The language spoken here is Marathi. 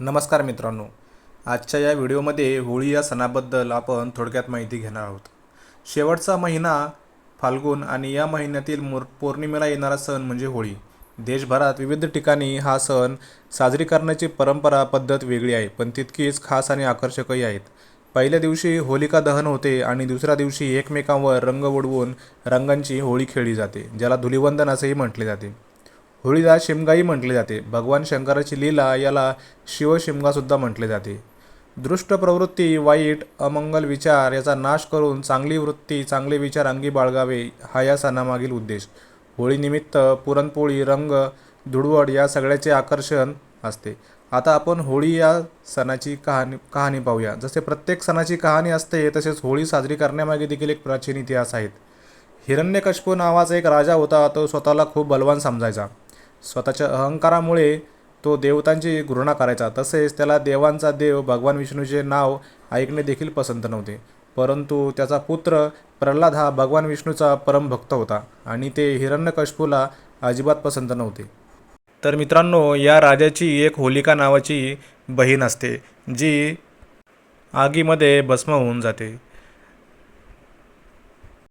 नमस्कार मित्रांनो. आजच्या या व्हिडिओमध्ये होळी या सणाबद्दल आपण थोडक्यात माहिती घेणार आहोत. शेवटचा महिना फाल्गुन आणि या महिन्यातील मोर पौर्णिमेला येणारा सण म्हणजे होळी. देशभरात विविध ठिकाणी हा सण साजरी करण्याची परंपरा पद्धत वेगळी आहे पण तितकीच खास आणि आकर्षकही आहेत. पहिल्या दिवशी होलिका दहन होते आणि दुसऱ्या दिवशी एकमेकांवर रंग उडवून रंगांची होळी खेळली जाते ज्याला धुलिवंदन असेही म्हटले जाते. होळीला शिमगाही म्हटले जाते. भगवान शंकराची लीला याला शिवशिमगासुद्धा म्हटले जाते. दृष्ट प्रवृत्ती वाईट अमंगल विचार याचा नाश करून चांगली वृत्ती चांगले विचार अंगी बाळगावे हा या सणामागील उद्देश. होळीनिमित्त पुरणपोळी रंग धुडवड या सगळ्याचे आकर्षण असते. आता आपण होळी या सणाची कहाणी कहाणी पाहूया. जसे प्रत्येक सणाची कहाणी असते तसेच होळी साजरी करण्यामागे देखील एक प्राचीन इतिहास आहेत हिरण्यकश्यपू नावाचा एक राजा होता तो स्वतःला खूप बलवान समजायचा. स्वतःच्या अहंकारामुळे तो देवतांची घृणा करायचा. तसेच त्याला देवांचा देव भगवान विष्णूचे नाव ऐकणे देखील पसंत नव्हते. परंतु त्याचा पुत्र प्रल्हाद हा भगवान विष्णूचा परमभक्त होता आणि ते हिरण्यकशपूला अजिबात पसंत नव्हते. तर मित्रांनो या राजाची एक होलिका नावाची बहीण असते जी आगीमध्ये भस्म होऊन जाते.